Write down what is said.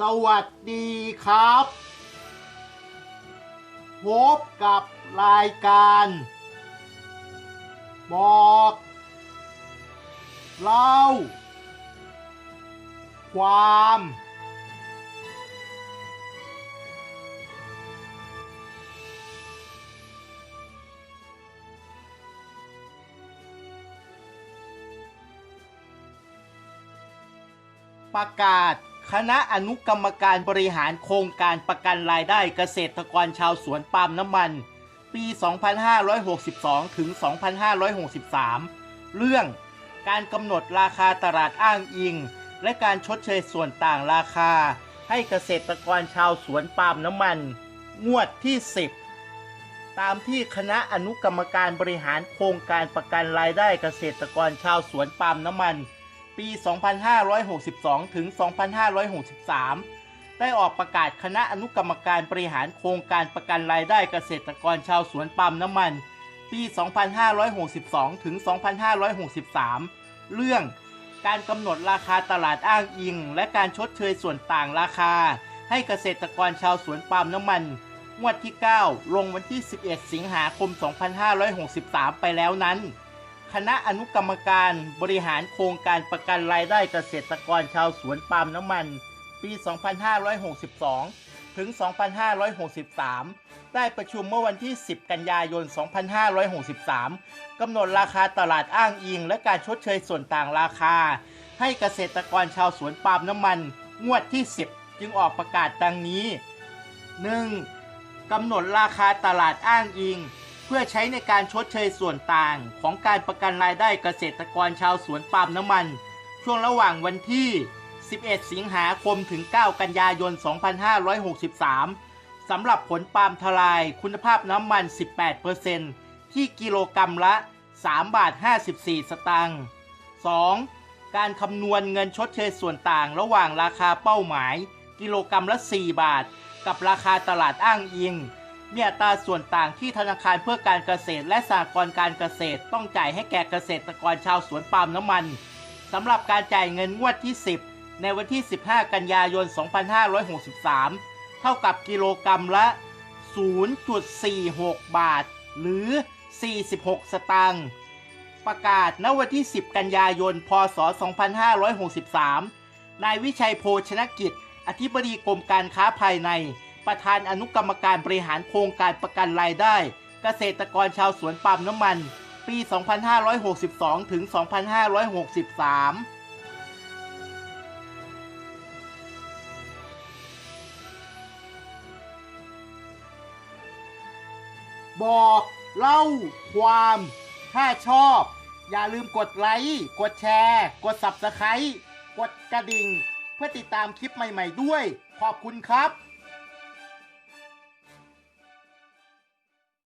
สวัสดีครับ พบกับรายการ บอก เล่า ความ ประกาศ คณะอนุกรรมการบริหารโครงการประกันรายได้เกษตรกรชาวสวนปาล์มน้ำมัน ปี 2562 ถึง 2563 เรื่องการกำหนดราคาตลาดอ้างอิง และการชดเชยส่วนต่างราคา ให้เกษตรกรชาวสวนปาล์มน้ำมัน งวดที่ 10 ตามที่คณะอนุกรรมการบริหารโครงการประกันรายได้เกษตรกรชาวสวนปาล์มน้ำมัน ปี 2562 ถึง 2563 ได้ออกประกาศคณะอนุกรรมการบริหารโครงการประกันรายได้เกษตรกรชาวสวนปาล์มน้ำมัน ปี 2562 ถึง 2563 เรื่องการกำหนดราคาตลาดอ้างอิง และการชดเชยส่วนต่างราคา ให้เกษตรกรชาวสวนปาล์มน้ำมันงวดที่ 9 ลงวันที่ 11 สิงหาคม 2563 ไปแล้วนั้น คณะอนุกรรมการบริหารโครงการประกันรายได้เกษตรกรชาวสวนปาล์มน้ำมัน ปี 2562 ถึง 2563 ได้ประชุมเมื่อวันที่ 10 กันยายน 2563 กำหนดราคาตลาดอ้างอิง และการชดเชยส่วนต่างราคา ให้เกษตรกรชาวสวนปาล์มน้ำมัน งวดที่ 10 จึงออกประกาศดังนี้ 1. กำหนดราคาตลาดอ้างอิง เพื่อใช้ในการชดเชยส่วนต่างของการประกันรายได้เกษตรกรชาวสวนปาล์มน้ำมัน ช่วงระหว่างวันที่ 11 สิงหาคมถึง 9 กันยายน 2563 สำหรับผลปาล์มทลายคุณภาพน้ำมัน 18%ที่กิโลกรรัมละ 3 บาท 54 สตางค์ 2. การคำนวณเงินชดเชยส่วนต่างระหว่างราคาเป้าหมาย กิโลกรรัมละ 4 บาท กับราคาตลาดอ้างอิง มีอัตราส่วนต่างที่ธนาคารเพื่อการเกษตร และสหกรณ์การเกษตรต้องจ่ายให้แก่เกษตรกรชาวสวนปาล์มน้ำมันสำหรับการจ่ายเงินงวดที่ 10 ในวันที่ 15 กันยายน 2563 เท่ากับกิโลกรรัมละ 0.46 บาท หรือ 46 สตางค์ประกาศณวันที่ 10 กันยายน พศ 2563 นายวิชัยโภชนกิจ อธิบดีกรมการค้าภายใน ประธานอนุกรรมการบริหารโครงการประกันรายได้ เกษตรกรชาวสวนปาล์มน้ำมัน ปี 2562 ถึง 2563บอกเล่าความ ถ้าชอบ อย่าลืมกดไลค์กดแชร์ กด Subscribe กดกระดิ่ง เพื่อติดตามคลิปใหม่ ๆ ด้วย ขอบคุณครับ